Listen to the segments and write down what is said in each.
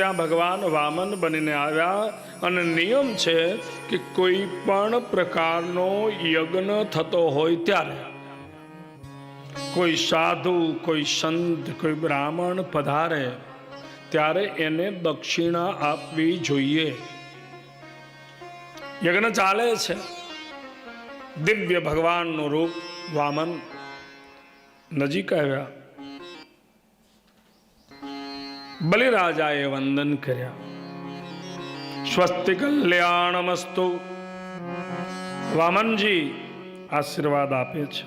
ત્યાં ભગવાન વામન બનીને આવ્યા અને નિયમ છે કે કોઈ પણ પ્રકારનો યજ્ઞ થતો હોય ત્યારે કોઈ સાધુ, કોઈ સંત, કોઈ બ્રાહ્મણ પધારે ત્યારે એને દક્ષિણા આપવી જોઈએ. યજ્ઞ ચાલે છે. દિવ્ય ભગવાનનું રૂપ વામન નજીક આવ્યા. બલિરાજાએ વંદન કર્યા. સ્વસ્તિ કલ્યાણમસ્તુ વામનજી આશીર્વાદ આપે છે.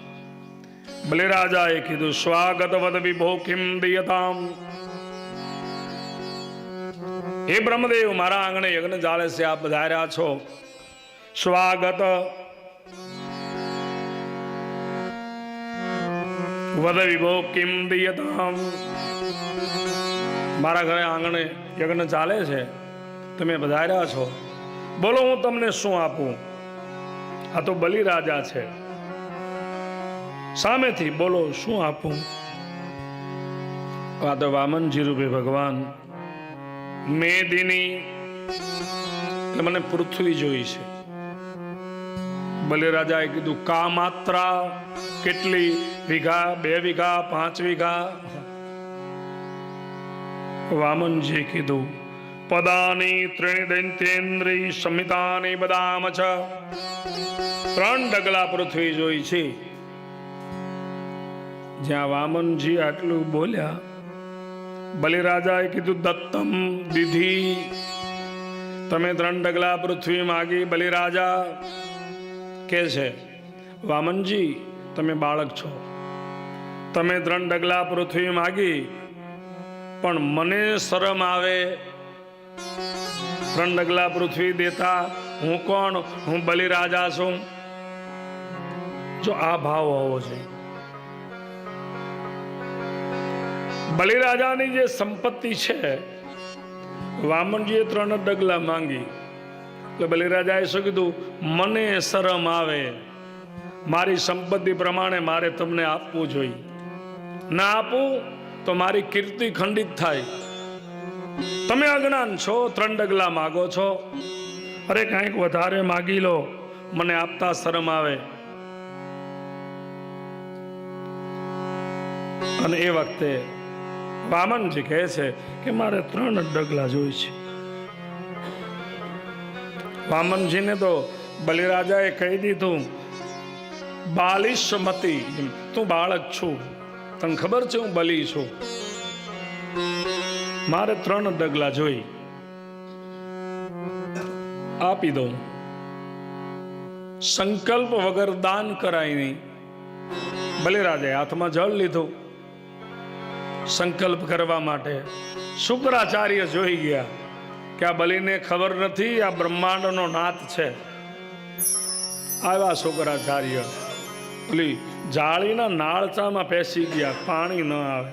બલિરાજાએ કીધું સ્વાગત વદ વિભો કિમ દિયતામ. હે બ્રહ્મદેવ, મારા આંગણે યજ્ઞ ચાલે છે આપ પધાર્યા છો. સ્વાગત. વદ વિભો કિમ દિયતામ. મારા ઘરે આંગણે યજ્ઞ ચાલે છે. તમે પધાર્યા છો. બોલો, હું તમને શું આપું? આ તો બલિરાજા છે. સામેથી બોલો, શું આપું? આ તો વામનજી રૂપે ભગવાન મેદિની મને પૃથ્વી જોઈ છે. બલિરાજાએ કીધું કા માત્રા કેટલી વીઘા, બે વીઘા, પાંચ વીઘા? વામનજી કીધું, પદાની ત્રણેય દૈત્યેન્દ્રી સમિતાની બદામ છ. ત્રણ ડગલા પૃથ્વી જોઈ છે. જ્યાં વામનજી આટલું બોલ્યા, બલિરાજાએ કીધું, દત્તમ દીધી. તમે ત્રણ ડગલા પૃથ્વી માગી, બલિરાજા. કે છે? વામનજી, તમે બાળક છો. તમે ત્રણ ડગલા પૃથ્વી માગી પણ મને શરમ આવે. ત્રણ ડગલા પૃથ્વી દેતા હું કોણ? હું બલિરાજા છું. જો આ ભાવ હોવો જોઈએ. બલિરાજાની જે સંપત્તિ છે, વામનજીએ ત્રણ ડગલા માંગી. એટલે બલિરાજાએ શું કીધું? મને શરમ આવે. મારી સંપત્તિ પ્રમાણે મારે તમને આપવું જોઈએ. ના આપું? તો મારી કીર્તિ ખંડિત થાય. તમે અજ્ઞાન છો ત્રણ ડગલા માગો છો. અરે કાંઈક વધારે માગી લો, મને આપતા શરમ આવે. અને એ વખતે વામનજી કહે છે કે મારે ત્રણ ડગલા જોઈ છે. વામનજીને તો બલિરાજાએ કહી દીધું બાલિશમતી તું બાળક છું. તને ખબર છે હું બલી છું? મારે ત્રણ ડગલા જોઈ. આપી દઉં. સંકલ્પ વગર દાન કરાય નહીં. બલિરાજાએ હાથમાં જળ લીધું. સંકલ્પ કરવા માટે શુક્રાચાર્ય જોઈ ગયા કે આ બલિને ખબર નથી, આ બ્રહ્માંડનો નાથ છે. આવ્યા શુક્રાચાર્ય. ઓલી જાળીના નાળચામાં પેસી ગયા, પાણી ન આવે.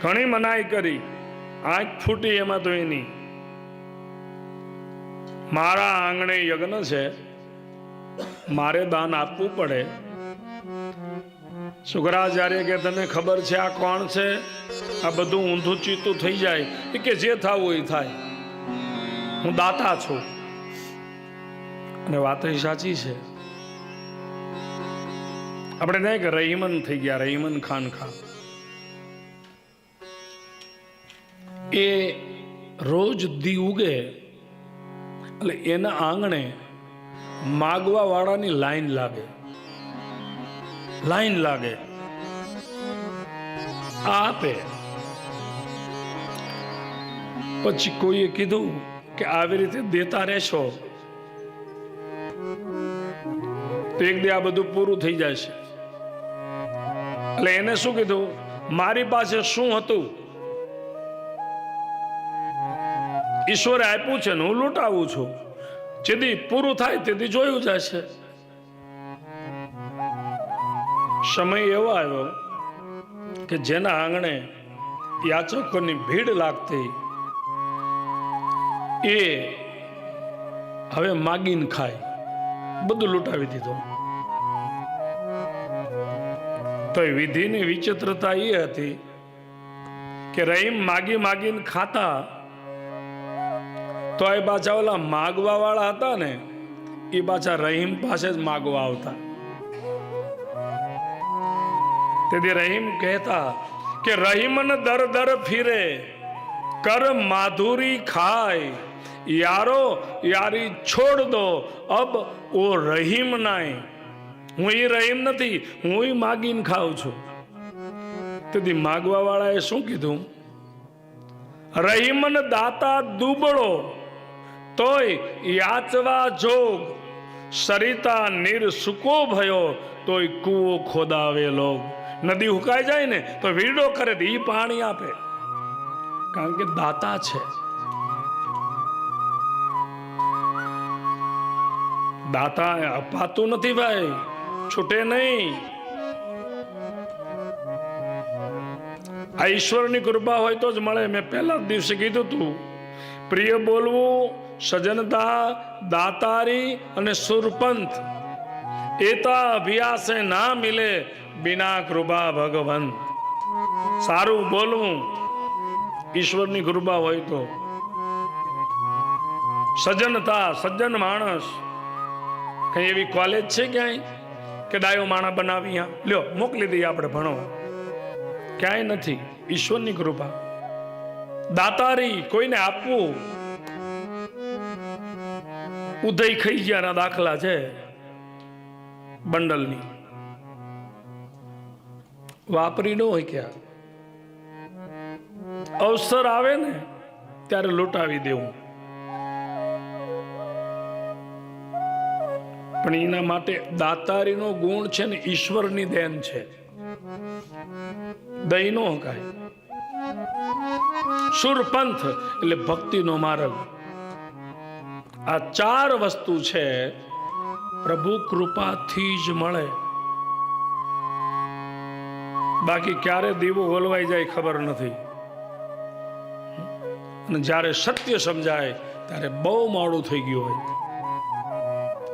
ઘણી મનાઈ કરી, આંખ ફૂટી એમાં તો એની. મારા આંગણે યજ્ઞ છે, મારે દાન આપવું પડે. શુક્રાચાર્ય કે, તને ખબર છે આ કોણ છે? આ બધું ઊંધું ચીતું થઈ જાય. કે, જે થવું એ થાય. હું દાતા છું. અને વાત એ સાચી છે. આપણે નહીં કે રહીમન થઈ ગયા, રહીમન ખાન ખાન. એ રોજ દી ઉગે એટલે એના આંગણે માગવા વાળાની લાઈન લાગે. લાઈન લાગે. આ આપે. પછી કોઈએ કીધું કે આવી રીતે દેતા રહેશો. એક દે આ બધું પૂરું થઈ જશે. એટલે એને શું કીધું? મારી પાસે શું હતું? ઈશ્વરે આપ્યું છે ને હું લૂંટાવું છું. જેથી પૂરું થાય તેથી જોયું જશે. સમય એવો આવ્યો કે જેના આંગણે યાચકોની ભીડ લાગતી. એ હવે માગીને ખાય. બધું લૂંટાવી દીધું. તો એ વિધિની વિચિત્રતા એ હતી કે રહીમ માગી માગીને ખાતા તો એ પાછા ઓલા માગવા વાળા હતા ને, એ પાછા રહીમ પાસે જ માગવા આવતા. તેથી રહીમ કહેતા કે રહીમન દર દર ફિરે, કર માધુરી ખાય, યારો યારી છોડ દો, અબ ઓ રહીમ નાય. હું એ રહીમ નથી, હું એ માગીને ખાઉં છું. તેથી માગવા વાળાએ શું કીધું? રહીમન દાતા દુબળો, તોય યાચવા જોગ, સરિતા નીર સુકો ભયો, તોય કૂવો ખોદાવે લોગ. નદી હુકાઈ જાય ને, તો વીડો કરે એ પાણી આપે. કારણ કે દાતા છે. દાતા અપાતું નથી ભાઈ. છૂટે નહીં. આ ઈશ્વરની કૃપા હોય તો જ મળે. મેં પહેલા જ દિવસે કીધું તું, પ્રિય બોલવું સજનતા દાતારી અને સુરપંથ, એતા અભ્યાસે ના મિલે બિના કૃપા ભગવંત. સારું બોલવું, ઈશ્વરની કૃપા હોય તો. સજ્જનતા, સજ્જન માણસ. કઈ એવી કોલેજ છે ક્યાંય? કે ડાયો માણા બનાવી લ્યો, મોકલી દઈએ આપણે ભણવા. ક્યાંય નથી. ઈશ્વરની કૃપા. દાતારી કોઈને આપવું? ઉદય ખાઈ ગયાના દાખલા છે બંડલની. વાપરી ન હોય ક્યાં અવસર આવે ને, ત્યારે લૂંટાવી દેવું. પણ એના માટે દાતારીનો ગુણ છે ને ઈશ્વરની દેન છે. દઈ નો સુરપંથ એટલે ભક્તિનો માર્ગ. આ ચાર વસ્તુ છે, પ્રભુ કૃપાથી જ મળે. બાકી ક્યારે દીવો ઓલવાઈ જાય ખબર નથી. અને જ્યારે સત્ય સમજાય, ત્યારે બહુ મોડું થઈ ગયું હોય.